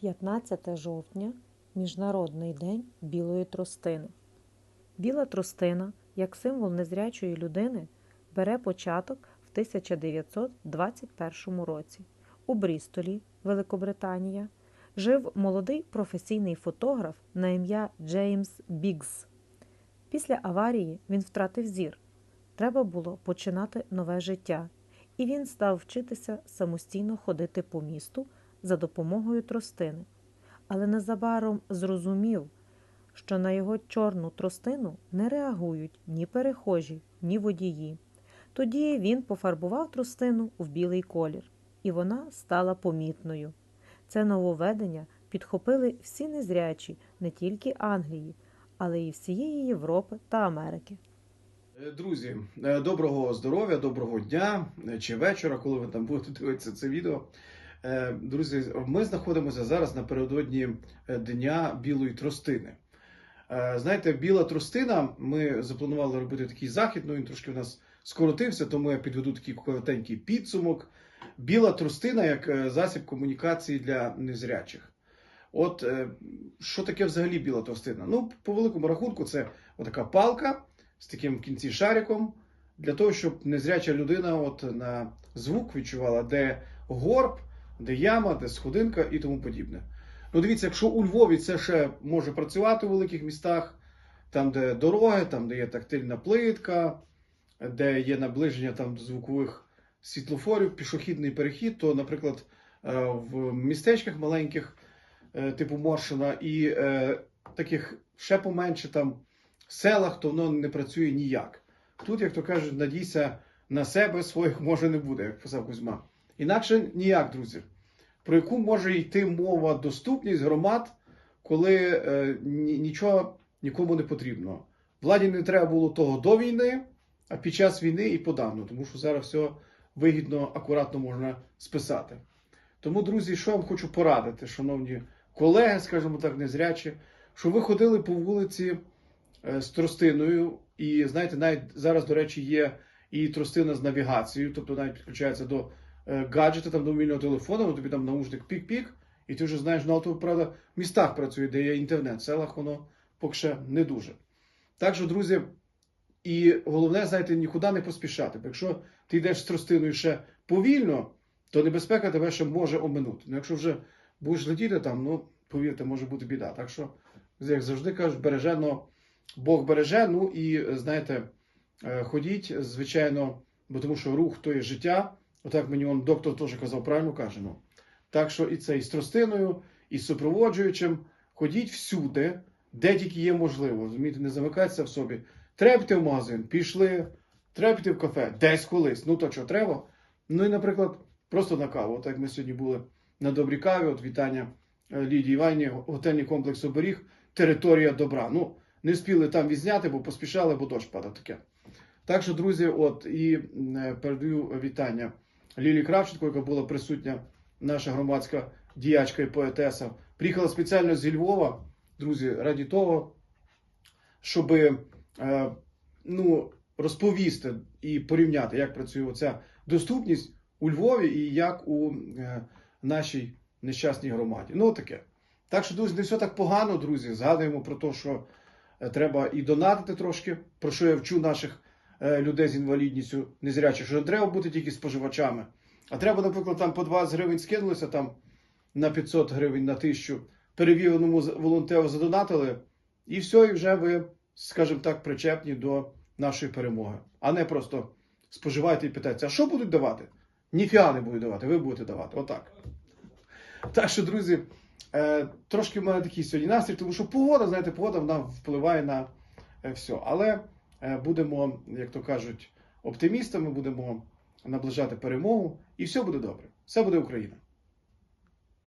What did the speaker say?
15 жовтня Міжнародний день білої тростини. Біла тростина, як символ незрячої людини, бере початок в 1921 році. У Брістолі, Великобританія, жив молодий професійний фотограф на ім'я Джеймс Бігз. Після аварії він втратив зір. Треба було починати нове життя, і він став вчитися самостійно ходити по місту за допомогою тростини, але незабаром зрозумів, що на його чорну тростину не реагують ні перехожі, ні водії. Тоді він пофарбував тростину в білий колір, і вона стала помітною. Це нововведення підхопили всі незрячі не тільки Англії, але й всієї Європи та Америки. Е, Друзі, е, доброго здоров'я, доброго дня е, чи вечора, коли ви там будете дивитися це відео. Е, Друзі, ми знаходимося зараз напередодні е, Дня білої тростини. Е, Знаєте, біла тростина, ми запланували робити такий захід, ну він трошки в нас скоротився, тому я підведу такий коротенький підсумок. Біла тростина як засіб комунікації для незрячих. От що таке взагалі біла тростина? Ну, по великому рахунку, це отака палка з таким в кінці шариком, для того, щоб незряча людина от на звук відчувала, де горб, де яма, де сходинка і тому подібне. Ну, дивіться, якщо у Львові це ще може працювати у великих містах, там, де дороги, там, де є тактильна плитка, де є наближення там звукових світлофорів, пішохідний перехід, то, наприклад, е, в містечках маленьких, е, типу Моршина, і е, таких ще поменше там селах, то воно не працює ніяк. Тут, як то кажуть, надійся на себе, своїх може не буде, як писав Кузьма. Інакше ніяк, друзі. Про яку може йти мова доступність громад, коли е, ні- нічого нікому не потрібно. Владі не треба було того до війни, а під час війни і подавно, тому що зараз все вигідно, акуратно можна списати. Тому, друзі, що я вам хочу порадити, шановні колеги, скажімо так, незрячі, що ви ходили по вулиці е, з тростиною, і знаєте, навіть зараз, до речі, є і тростина з навігацією, тобто навіть підключається до е, гаджета, там до мобільного телефону, тобі там наушник пік-пік, і ти вже знаєш, ну, то, правда, в містах працює, де є інтернет, в селах воно поки ще не дуже. Так що, друзі, і головне, знаєте, нікуди не поспішати. Бо якщо ти йдеш з тростиною ще повільно, то небезпека тебе ще може оминути. Ну, якщо вже будеш летіти там, ну, повірте, може бути біда. Так що, як завжди кажуть, бережено Бог береже. Ну і знаєте, е, ходіть, звичайно, бо тому що рух то є життя. Отак мені он доктор теж казав, правильно каже. Ну. Так що і це і з тростиною, і з супроводжуючим. Ходіть всюди, де тільки є можливо. Розумієте, не замикайтеся в собі. Треба в магазин, пішли, треба в кафе, десь колись. Ну то що треба. Ну і, наприклад, просто на каву. От як ми сьогодні були на добрій каві, от вітання е, Лідії Івані, готельний комплекс оберіг, територія добра. Ну, не спіли там відзняти, бо поспішали, бо дощ падав таке. Так що, друзі, от і е, передаю вітання Лілі Кравченко, яка була присутня, наша громадська діячка і поетеса. Приїхала спеціально зі Львова, друзі, раді того, щоб е, ну, розповісти і порівняти, як працює оця доступність у Львові і як у е, нашій нещасній громаді. Ну, таке. Так що, друзі, не все так погано, друзі. Згадуємо про те, що е, треба і донатити трошки, про що я вчу наших людей з інвалідністю незрячих, що треба бути тільки споживачами. А треба, наприклад, там по 20 гривень скинулися там на 500 гривень на 1000, перевіреному волонтеру задонатили, і все, і вже ви, скажімо так, причепні до нашої перемоги. А не просто споживайте і питайте, а що будуть давати? Ніфіга не будуть давати, ви будете давати. Отак. Так що, друзі, е, трошки в мене такий сьогодні настрій, тому що погода, знаєте, погода вона впливає на е, все. Але е, будемо, як то кажуть, оптимістами, будемо наближати перемогу, і все буде добре. Все буде Україна.